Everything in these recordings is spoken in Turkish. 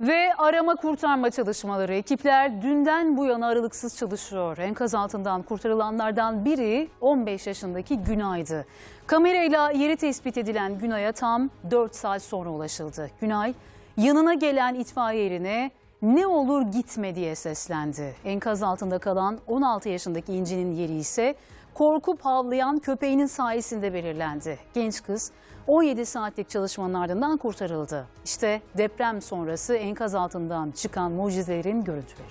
Ve arama kurtarma çalışmaları ekipler dünden bu yana aralıksız çalışıyor. Enkaz altından kurtarılanlardan biri 15 yaşındaki Günay'dı. Kamerayla yeri tespit edilen Günay'a tam 4 saat sonra ulaşıldı. Günay yanına gelen itfaiye yerine ne olur gitme diye seslendi. Enkaz altında kalan 16 yaşındaki İnci'nin yeri ise korkup havlayan köpeğinin sayesinde belirlendi. Genç kız 17 saatlik çalışmanın ardından kurtarıldı. İşte deprem sonrası enkaz altından çıkan mucizelerin görüntüleri.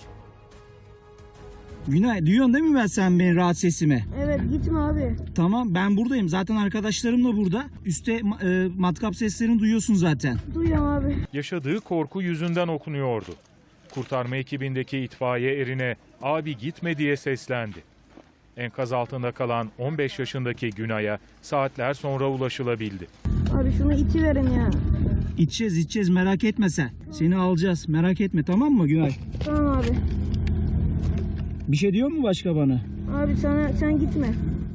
Günay duyuyorsun değil mi ben sen benim rahat sesimi? Evet gitme abi. Tamam ben buradayım. Zaten arkadaşlarım da burada. Üste e, matkap seslerini duyuyorsun zaten. Duyuyorum abi. Yaşadığı korku yüzünden okunuyordu. Kurtarma ekibindeki itfaiye erine abi gitme diye seslendi. Enkaz altında kalan 15 yaşındaki Günay'a saatler sonra ulaşılabildi. Abi şunu iti verin ya. İçeceğiz içeceğiz merak etme sen. Seni alacağız merak etme tamam mı Günay? Tamam abi. Bir şey diyor mu başka bana? Abi sana sen gitme.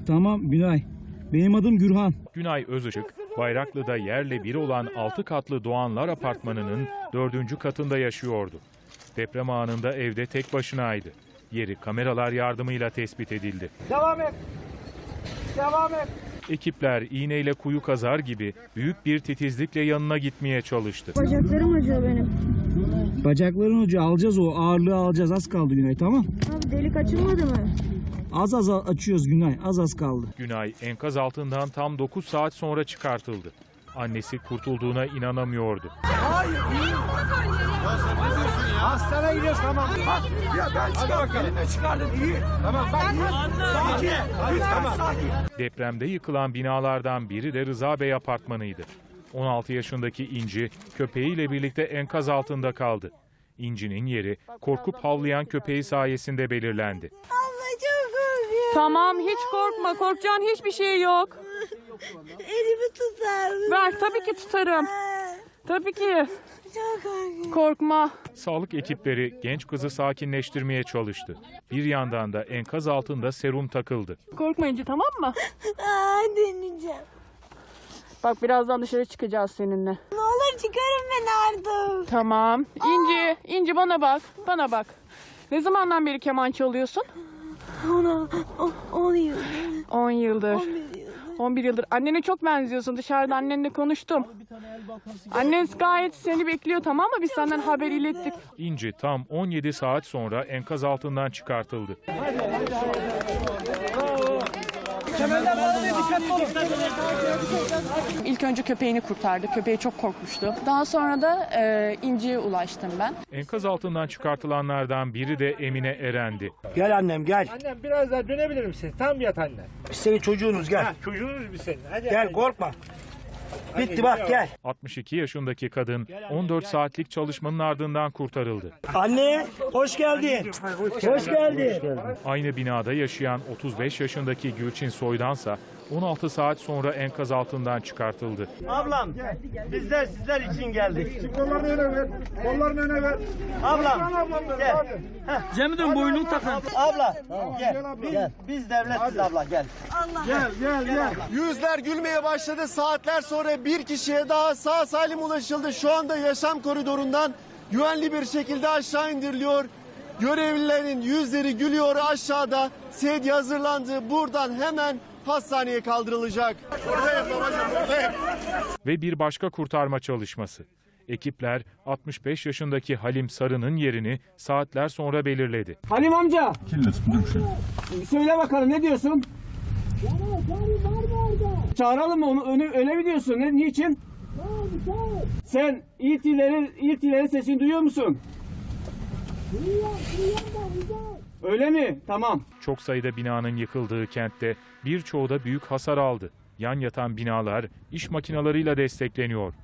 Tamam Günay. Benim adım Gürhan. Günay Özışık, Bayraklı'da yerle bir olan 6 katlı Doğanlar Apartmanı'nın 4. katında yaşıyordu. Deprem anında evde tek başınaydı. Yeri kameralar yardımıyla tespit edildi. Devam et. Devam et. Ekipler iğneyle kuyu kazar gibi büyük bir titizlikle yanına gitmeye çalıştı. Bacaklarım acıyor benim. Bacakların ucu alacağız o ağırlığı alacağız az kaldı Günay tamam. Abi delik açılmadı mı? Az az açıyoruz Günay az az kaldı. Günay enkaz altından tam 9 saat sonra çıkartıldı. Annesi kurtulduğuna inanamıyordu. Hastaneye gidiyoruz tamam. Bak. Ya ben Hadi bakalım. Çıkardın iyi. Tamam bak. Sakin. Sakin. Depremde yıkılan binalardan biri de Rıza Bey apartmanıydı. 16 yaşındaki İnci köpeğiyle birlikte enkaz altında kaldı. İnci'nin yeri korkup havlayan köpeği sayesinde belirlendi. Abla çok korkuyorum. Tamam hiç korkma. Korkacağın hiçbir şey yok. Elimi tutar mısın? Ver tabii ki tutarım. Tabii ki. Çok korkuyorum. Korkma. Sağlık ekipleri genç kızı sakinleştirmeye çalıştı. Bir yandan da enkaz altında serum takıldı. Korkma İnci tamam mı? Aa, deneyeceğim. Bak birazdan dışarı çıkacağız seninle. Ne olur çıkarın beni artık. Tamam. İnci, İnci bana bak. Bana bak. Ne zamandan beri keman çalıyorsun? Ona, o, on yıl. 10 yıldır. On bir yıl. 11 yıldır. Annene çok benziyorsun. Dışarıda annenle konuştum. Annen gayet seni bekliyor tamam mı? Biz senden haber ilettik. İnci tam 17 saat sonra enkaz altından çıkartıldı. Kemerler bağlı dikkatli olun. İlk önce köpeğini kurtardı. Köpeği çok korkmuştu. Daha sonra da e, İnci'ye ulaştım ben. Enkaz altından çıkartılanlardan biri de Emine Eren'di. Gel annem gel. Annem biraz daha dönebilir misin? Tam yat anne. Biz senin çocuğunuz gel. Ha, çocuğunuz bir senin. Hadi. Gel korkma. Bitti bak gel. 62 yaşındaki kadın 14 saatlik çalışmanın ardından kurtarıldı. Anne hoş geldin. Hoş geldin. Aynı binada yaşayan 35 yaşındaki Gülçin Soydansa 16 saat sonra enkaz altından çıkartıldı. Ablam bizler sizler için geldik. Kollarını öne ver. Kollarını öne ver. Ablam gel. Cemil'in boynunu takın. Abla gel. Biz, biz devletiz abla gel. Gel gel gel. Yüzler gülmeye başladı. Saatler sonra bir kişiye daha sağ salim ulaşıldı. Şu anda yaşam koridorundan güvenli bir şekilde aşağı indiriliyor. Görevlilerin yüzleri gülüyor aşağıda. Sedye hazırlandı. Buradan hemen hastaneye kaldırılacak. Buradayım babacığım buradayım. Ve bir başka kurtarma çalışması. Ekipler 65 yaşındaki Halim Sarı'nın yerini saatler sonra belirledi. Halim amca. Söyle bakalım ne diyorsun? Çağıralım mı onu öyle, öyle mi diyorsun? Ne, niçin? Sen iltilerin, iltilerin sesini duyuyor musun? Öyle mi? Tamam. Çok sayıda binanın yıkıldığı kentte birçoğu da büyük hasar aldı. Yan yatan binalar iş makinalarıyla destekleniyor.